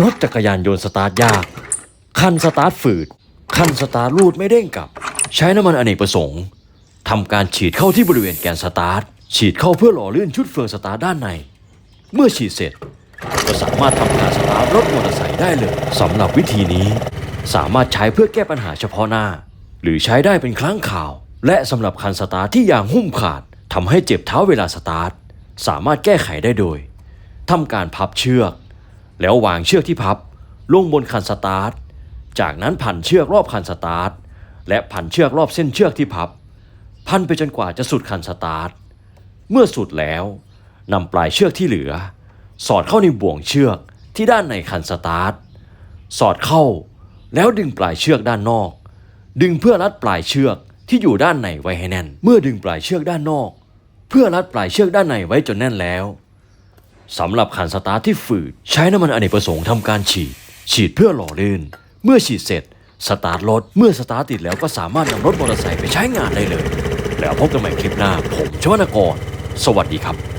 รถจักรยานยนต์สตาร์ทยาก คันสตาร์ทฝืด คันสตาร์ทรูดไม่เด้งกลับ ใช้น้ำมันอเนกประสงค์ทำการฉีดเข้าที่บริเวณแกนสตาร์ท ฉีดเข้าเพื่อหล่อลื่นชุดเฟืองสตาร์ทด้านใน เมื่อฉีดเสร็จ ก็สามารถทำการสตาร์ทรถมอเตอร์ไซค์ได้เลยสำหรับวิธีนี้ สามารถใช้เพื่อแก้ปัญหาเฉพาะหน้า หรือใช้ได้เป็นครั้งข่าว และสำหรับคันสตาร์ทที่ยางหุ้มขาดทำให้เจ็บเท้าเวลาสตาร์ท สามารถแก้ไขได้โดยทำการพับเชือก แล้ววางเชือกที่พับลงบนคันสตาร์ท จากนั้นพันเชือกรอบคันสตาร์ท และพันเชือกรอบเส้นเชือกที่พับ พันไปจนกว่าจะสุดคันสตาร์ท เมื่อสุดแล้วนำปลายเชือกที่เหลือ สอดเข้าในบ่วงเชือกที่ด้านในคันสตาร์ท สอดเข้าแล้วดึงปลายเชือกด้านนอก ดึงเพื่อรัดปลายเชือกที่อยู่ด้านในไว้ให้แน่น เมื่อดึงปลายเชือกด้านนอก เพื่อรัดปลายเชือกด้านในไว้จนแน่นแล้ว สำหรับขันสตาร์ทที่ฝืด ใช้น้ำมันอเนกประสงค์ทำการฉีด ฉีดเพื่อหล่อลื่น เมื่อฉีดเสร็จ สตาร์ทรถ เมื่อสตาร์ทติดแล้วก็สามารถนำรถมอเตอร์ไซค์ไปใช้งานได้เลย แล้วพบกันใหม่คลิปหน้า ผมชวนกร สวัสดีครับ